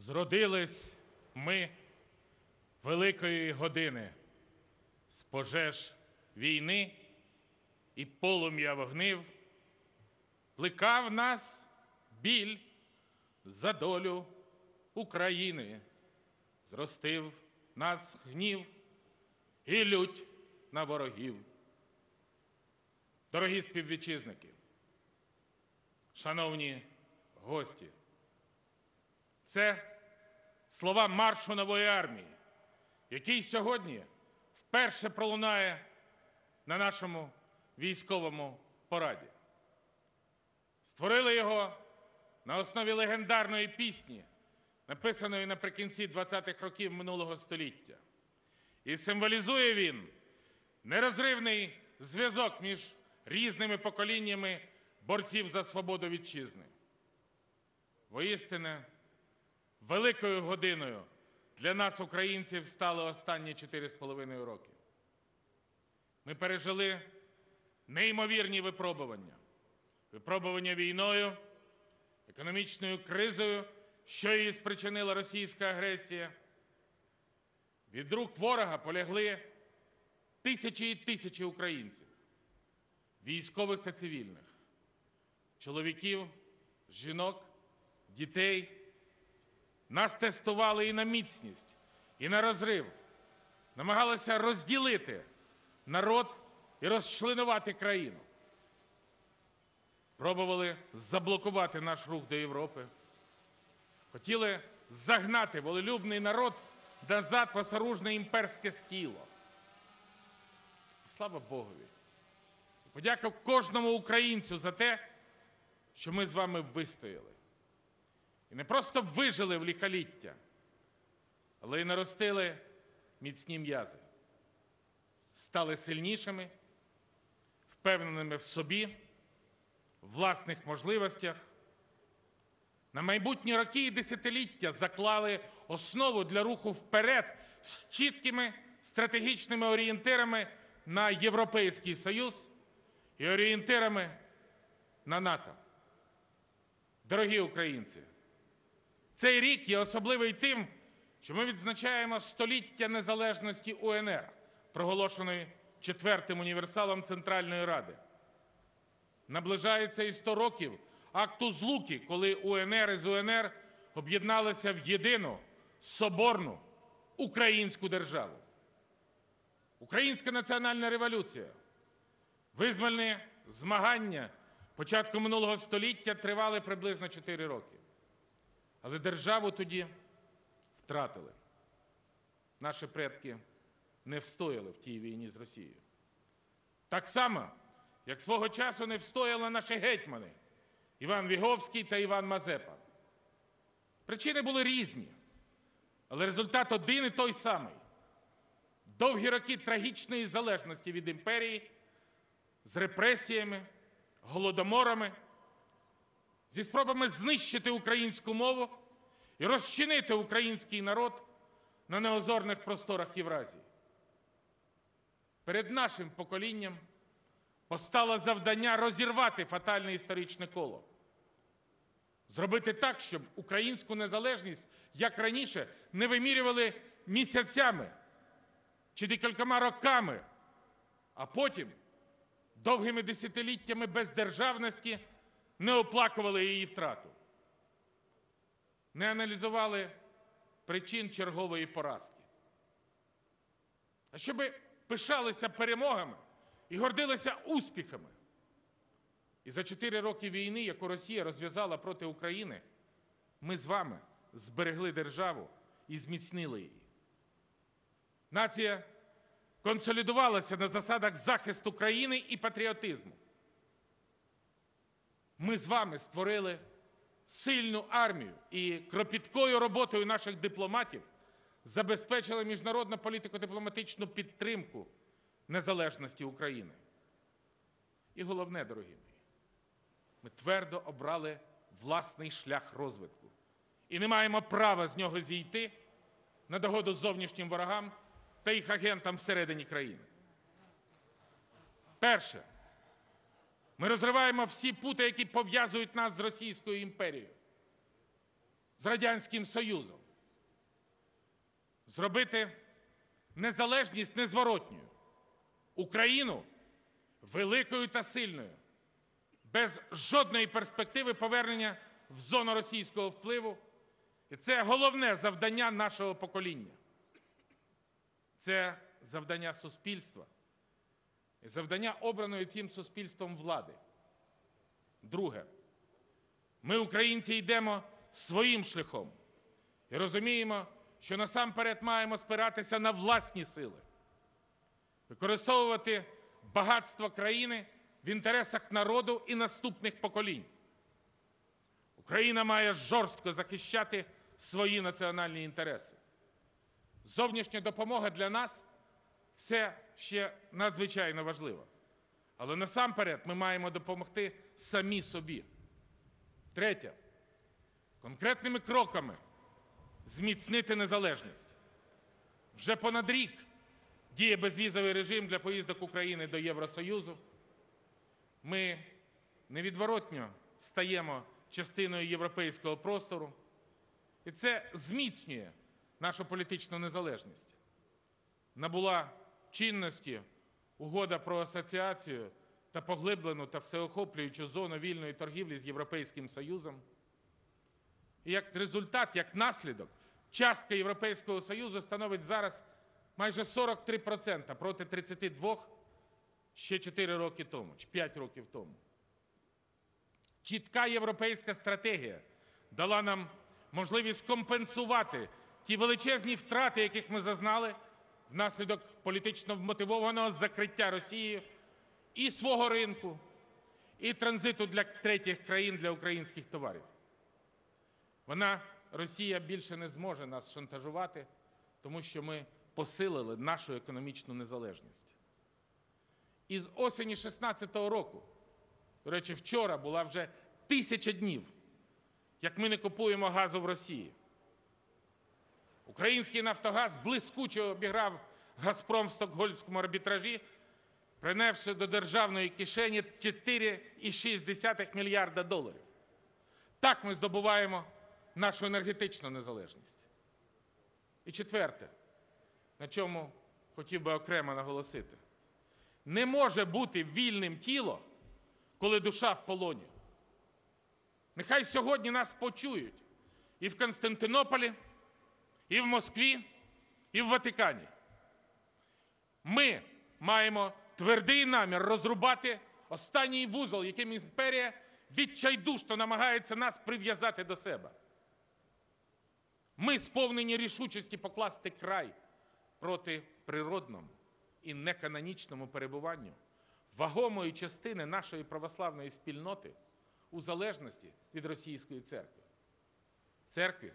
Зродились ми великої години з пожеж війни і полум'я вогнив, плекав нас біль за долю України, зростив нас гнів і лють на ворогів. Дорогі співвітчизники, шановні гості, це слова маршу нової армії, який сьогодні вперше пролунає на нашому військовому пораді. Створили його на основі легендарної пісні, написаної наприкінці 20-х років минулого століття. І символізує він нерозривний зв'язок між різними поколіннями борців за свободу вітчизни. Воістине, великою годиною для нас, українців, стали останні 4,5 роки. Ми пережили неймовірні випробування. Випробування війною, економічною кризою, що її спричинила російська агресія. Від рук ворога полягли тисячі і тисячі українців, військових та цивільних, чоловіків, жінок, дітей. Нас тестували і на міцність, і на розрив. Намагалися розділити народ і розчленувати країну. Пробували заблокувати наш рух до Європи. Хотіли загнати волелюбний народ назад в осоружне імперське стіло. Слава Богові! Подяка кожному українцю за те, що ми з вами вистояли. І не просто вижили в ліхоліття, але й наростили міцні м'язи, стали сильнішими, впевненими в собі, в власних можливостях. На майбутні роки і десятиліття заклали основу для руху вперед з чіткими стратегічними орієнтирами на Європейський Союз і орієнтирами на НАТО. Дорогі українці! Цей рік є особливий тим, що ми відзначаємо століття незалежності УНР, проголошеної четвертим універсалом Центральної Ради. Наближається і 100 років акту злуки, коли УНР і ЗУНР об'єдналися в єдину соборну українську державу. Українська національна революція, визвольні змагання початку минулого століття тривали приблизно 4 роки. Але державу тоді втратили. Наші предки не встояли в тій війні з Росією. Так само, як свого часу не встояли наші гетьмани Іван Віговський та Іван Мазепа. Причини були різні, але результат один і той самий: довгі роки трагічної залежності від імперії з репресіями, голодоморами зі спробами знищити українську мову і розчинити український народ на неозорних просторах Євразії. Перед нашим поколінням постало завдання розірвати фатальне історичне коло, зробити так, щоб українську незалежність, як раніше, не вимірювали місяцями чи декількома роками, а потім довгими десятиліттями бездержавності не оплакували її втрату, не аналізували причин чергової поразки. А щоби пишалися перемогами і гордилися успіхами. І за чотири роки війни, яку Росія розв'язала проти України, ми з вами зберегли державу і зміцнили її. Нація консолідувалася на засадах захисту країни і патріотизму. Ми з вами створили сильну армію і кропіткою роботою наших дипломатів забезпечили міжнародну політико-дипломатичну підтримку незалежності України. І головне, дорогі мої, ми твердо обрали власний шлях розвитку і не маємо права з нього зійти на догоду зовнішнім ворогам та їх агентам всередині країни. Перше. Ми розриваємо всі пути, які пов'язують нас з Російською імперією. з Радянським Союзом. Зробити незалежність незворотньою. Україну великою та сильною, без жодної перспективи повернення в зону російського впливу. І це головне завдання нашого покоління. Це завдання суспільства завдання обраної цим суспільством влади. Друге, ми, українці, йдемо своїм шляхом і розуміємо, що насамперед маємо спиратися на власні сили, використовувати багатство країни в інтересах народу і наступних поколінь. Україна має жорстко захищати свої національні інтереси. Зовнішня допомога для нас все ще надзвичайно важлива. Але насамперед ми маємо допомогти самі собі. Третє. Конкретними кроками зміцнити незалежність. Вже понад рік діє безвізовий режим для поїздок України до Євросоюзу. Ми невідворотньо стаємо частиною європейського простору, і це зміцнює нашу політичну незалежність. Набула чинності угода про асоціацію та поглиблену та всеохоплюючу зону вільної торгівлі з Європейським Союзом. І як результат, як наслідок, частка Європейського Союзу становить зараз майже 43% проти 32% ще 4 роки тому, чи 5 років тому. Чітка європейська стратегія дала нам можливість компенсувати ті величезні втрати, яких ми зазнали внаслідок політично вмотивованого закриття Росії і свого ринку, і транзиту для третіх країн для українських товарів. Вона, Росія, більше не зможе нас шантажувати, тому що ми посилили нашу економічну незалежність. Із осені 16-го року, до речі, вчора була вже тисяча днів, як ми не купуємо газу в Росії. Український Нафтогаз блискуче обіграв Газпром в стокгольмському арбітражі, принесши до державної кишені 4,6 мільярда доларів. Так ми здобуваємо нашу енергетичну незалежність. І четверте, на чому хотів би окремо наголосити, не може бути вільним тіло, коли душа в полоні. Нехай сьогодні нас почують і в Константинополі, і в Москві, і в Ватикані. Ми маємо твердий намір розрубати останній вузол, яким імперія відчайдушно намагається нас прив'язати до себе. Ми сповнені рішучості покласти край проти природному і неканонічному перебуванню вагомої частини нашої православної спільноти у залежності від російської церкви. Церкви,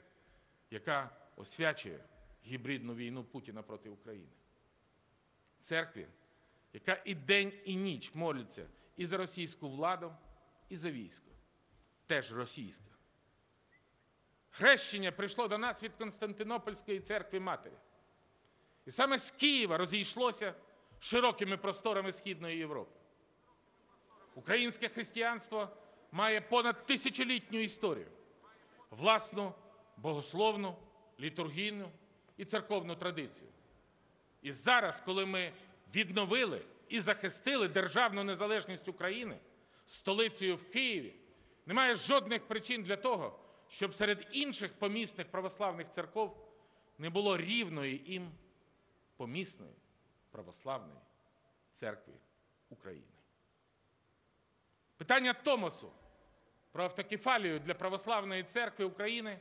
яка освячує гібридну війну Путіна проти України. Церкві, яка і день, і ніч молиться і за російську владу, і за військо, теж російське. Хрещення прийшло до нас від Константинопольської церкви Матері. І саме з Києва розійшлося широкими просторами Східної Європи. Українське християнство має понад тисячолітню історію, власну богословну, літургійну і церковну традицію. І зараз, коли ми відновили і захистили державну незалежність України столицею в Києві, немає жодних причин для того, щоб серед інших помісних православних церков не було рівної їм помісної православної церкви України. Питання Томосу про автокефалію для православної церкви України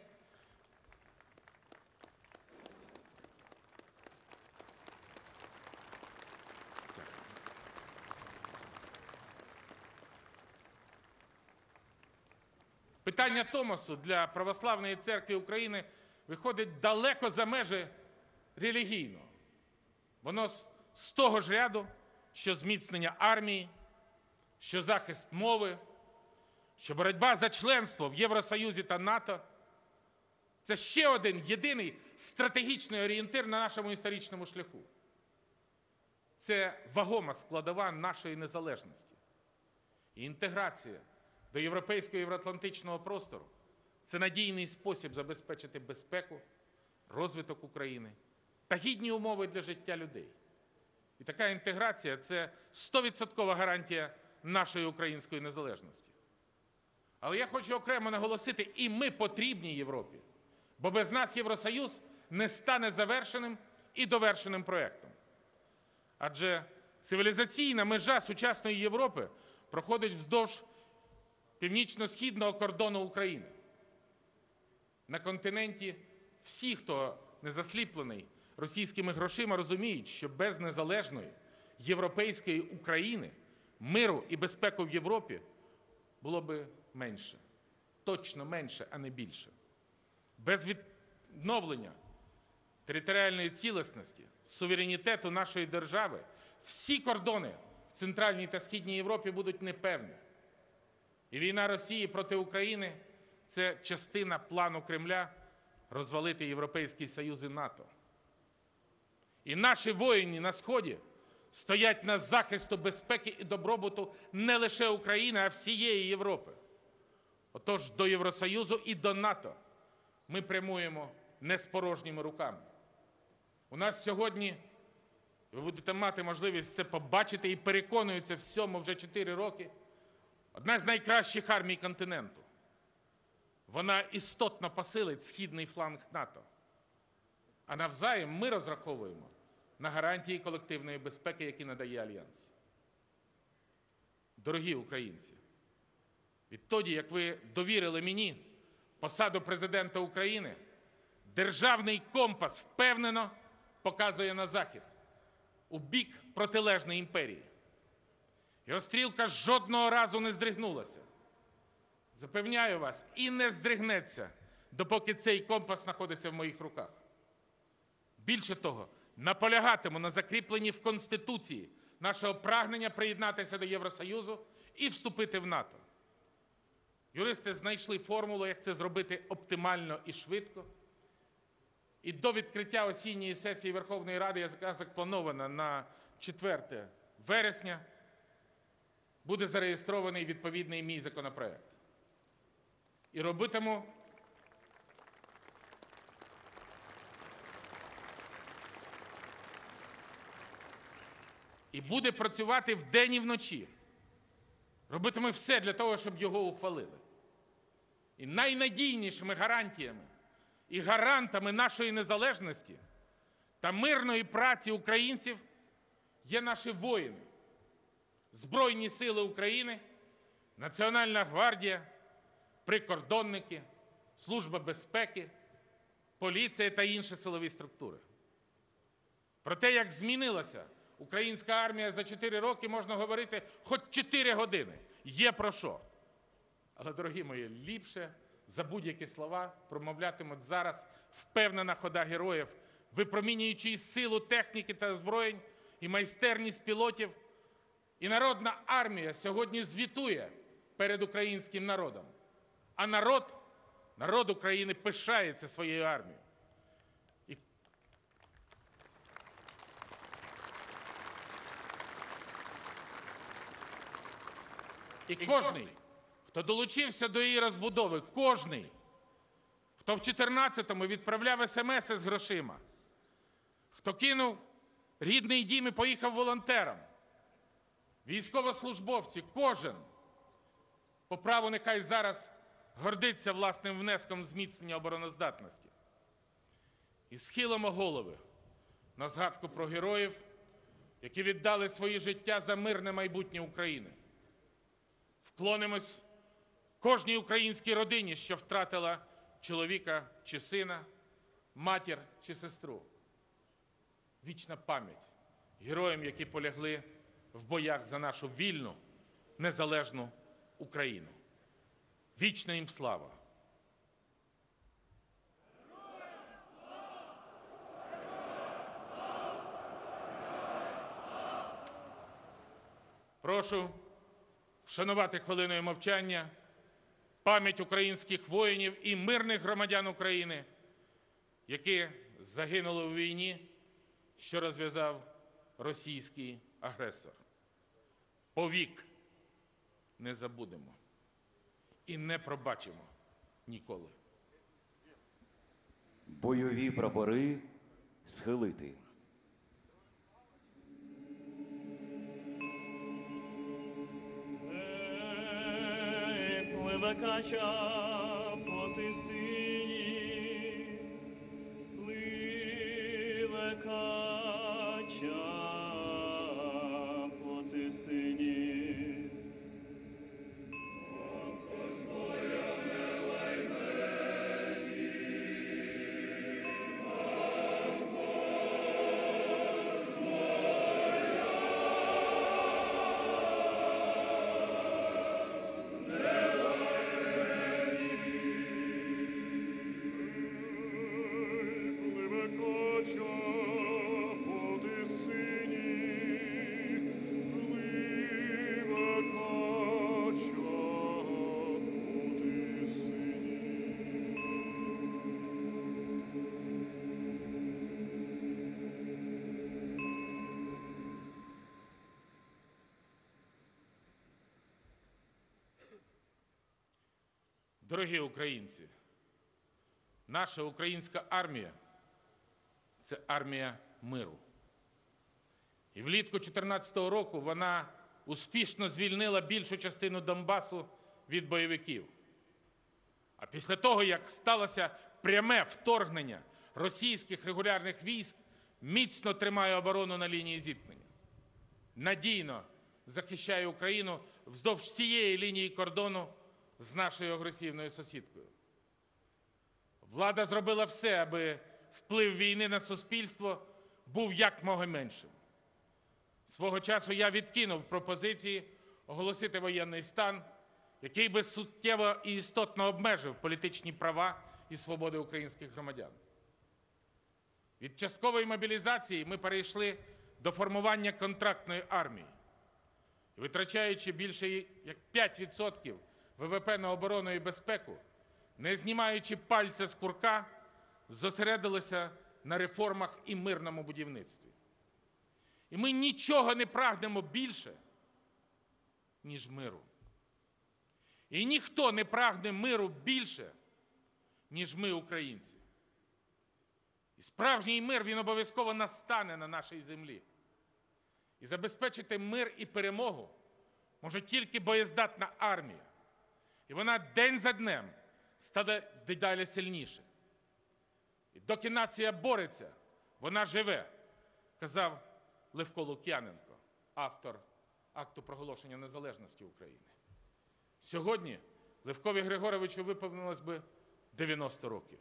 Питання Томосу для православної церкви України виходить далеко за межі релігійного. Воно з того ж ряду, що зміцнення армії, що захист мови, що боротьба за членство в Євросоюзі та НАТО. Це ще один єдиний стратегічний орієнтир на нашому історичному шляху. Це вагома складова нашої незалежності. І інтеграція до європейського євроатлантичного простору це надійний спосіб забезпечити безпеку, розвиток України та гідні умови для життя людей. І така інтеграція це 100% гарантія нашої української незалежності. Але я хочу окремо наголосити, і ми потрібні Європі, бо без нас Євросоюз не стане завершеним і довершеним проєктом. Адже цивілізаційна межа сучасної Європи проходить вздовж північно-східного кордону України. На континенті всі, хто не засліплений російськими грошима, розуміють, що без незалежної європейської України миру і безпеки в Європі було би менше. Точно менше, а не більше. Без відновлення територіальної цілісності, суверенітету нашої держави всі кордони в Центральній та Східній Європі будуть непевні. І війна Росії проти України це частина плану Кремля розвалити Європейський Союз і НАТО. І наші воїни на Сході стоять на захисту безпеки і добробуту не лише України, а всієї Європи. Отож, до Євросоюзу і до НАТО ми прямуємо не з порожніми руками. У нас сьогодні, ви будете мати можливість це побачити і переконуються в цьому вже 4 роки, одна з найкращих армій континенту. Вона істотно посилить східний фланг НАТО. А навзаєм ми розраховуємо на гарантії колективної безпеки, які надає Альянс. Дорогі українці, відтоді, як ви довірили мені посаду президента України, державний компас впевнено показує на захід у бік протилежної імперії. Його стрілка жодного разу не здригнулася. Запевняю вас, і не здригнеться, допоки цей компас знаходиться в моїх руках. Більше того, наполягатиму на закріпленні в Конституції нашого прагнення приєднатися до Євросоюзу і вступити в НАТО. Юристи знайшли формулу, як це зробити оптимально і швидко. І до відкриття осінньої сесії Верховної Ради, яка запланована на 4 вересня, буде зареєстрований відповідний мій законопроект. І робитиму і буде працювати вдень і вночі. Робитиме все для того, щоб його ухвалили. І найнадійнішими гарантіями і гарантами нашої незалежності та мирної праці українців є наші воїни, Збройні Сили України, Національна гвардія, прикордонники, Служба безпеки, поліція та інші силові структури. Про те, як змінилася українська армія за 4 роки, можна говорити хоч 4 години. Є про що. Але, дорогі мої, ліпше за будь-які слова промовлятимуть зараз впевнена хода героїв, випромінюючи силу техніки та озброєнь, і майстерність пілотів. І народна армія сьогодні звітує перед українським народом. А народ, народ України пишається своєю армією. І І кожний, хто долучився до її розбудови, кожний, хто в 14-му відправляв смс з грошима, хто кинув рідний дім і поїхав волонтером, військовослужбовці, кожен по праву нехай зараз гордиться власним внеском зміцнення обороноздатності. І схилимо голови на згадку про героїв, які віддали свої життя за мирне майбутнє України. Вклонимось кожній українській родині, що втратила чоловіка чи сина, матір чи сестру. Вічна пам'ять героям, які полягли в боях за нашу вільну, незалежну Україну. Вічна їм слава! Прошу вшанувати хвилиною мовчання пам'ять українських воїнів і мирних громадян України, які загинули у війні, що розв'язав російський агресор. Повік не забудемо і не пробачимо ніколи. Бойові прапори схилити. Ей, пливе кача Дорогі українці, наша українська армія це армія миру. І влітку 2014 року вона успішно звільнила більшу частину Донбасу від бойовиків. А після того, як сталося пряме вторгнення російських регулярних військ, міцно тримає оборону на лінії зіткнення. Надійно захищає Україну вздовж цієї лінії кордону з нашою агресивною сусідкою. Влада зробила все, аби вплив війни на суспільство був якмога меншим. Свого часу я відкинув пропозиції оголосити воєнний стан, який би суттєво і істотно обмежив політичні права і свободи українських громадян. Від часткової мобілізації ми перейшли до формування контрактної армії. Витрачаючи більше як 5% ВВП на оборону і безпеку, не знімаючи пальця з курка, зосередилися на реформах і мирному будівництві. І ми нічого не прагнемо більше, ніж миру. І ніхто не прагне миру більше, ніж ми, українці. І справжній мир він обов'язково настане на нашій землі. І забезпечити мир і перемогу може тільки боєздатна армія. І вона день за днем стане дедалі сильніше. І доки нація бореться, вона живе, казав Левко Лук'яненко, автор акту проголошення незалежності України. Сьогодні Левкові Григоровичу виповнилось би 90 років.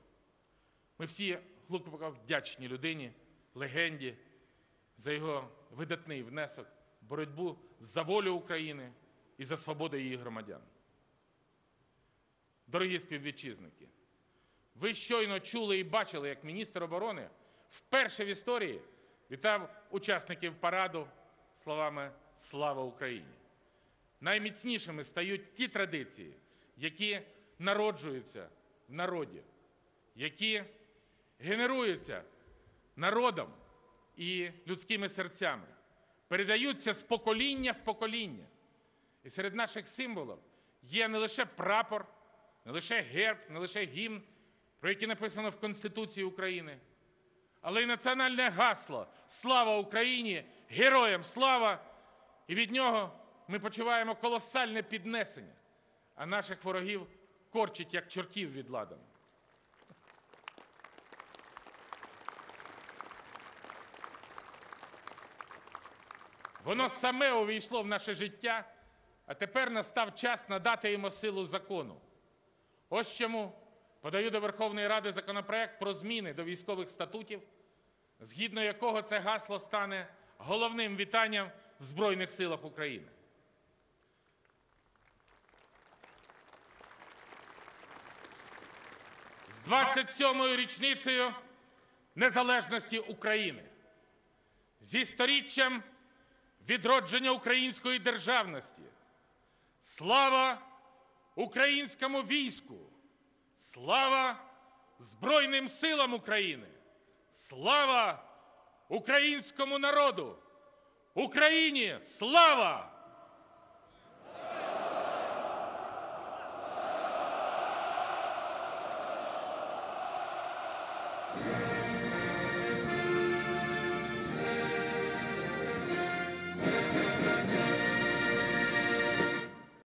Ми всі глибоко вдячні людині, легенді за його видатний внесок в боротьбу за волю України і за свободу її громадян. Дорогі співвітчизники, ви щойно чули і бачили, як міністр оборони вперше в історії вітав учасників параду словами Слава Україні. Найміцнішими стають ті традиції, які народжуються в народі, які генеруються народом і людськими серцями, передаються з покоління в покоління. І серед наших символів є не лише прапор, не лише герб, не лише гімн, про який написано в Конституції України, але й національне гасло Слава Україні! Героям слава! І від нього ми почуваємо колосальне піднесення, а наших ворогів корчить як чортів від ладану. Воно саме увійшло в наше життя, а тепер настав час надати йому силу закону. Ось чому подаю до Верховної Ради законопроект про зміни до військових статутів, згідно якого це гасло стане головним вітанням в Збройних силах України. З 27-ю річницею незалежності України, зі сторіччям відродження української державності. Слава українському війську! Слава Збройним силам України! Слава українському народу! Україні слава!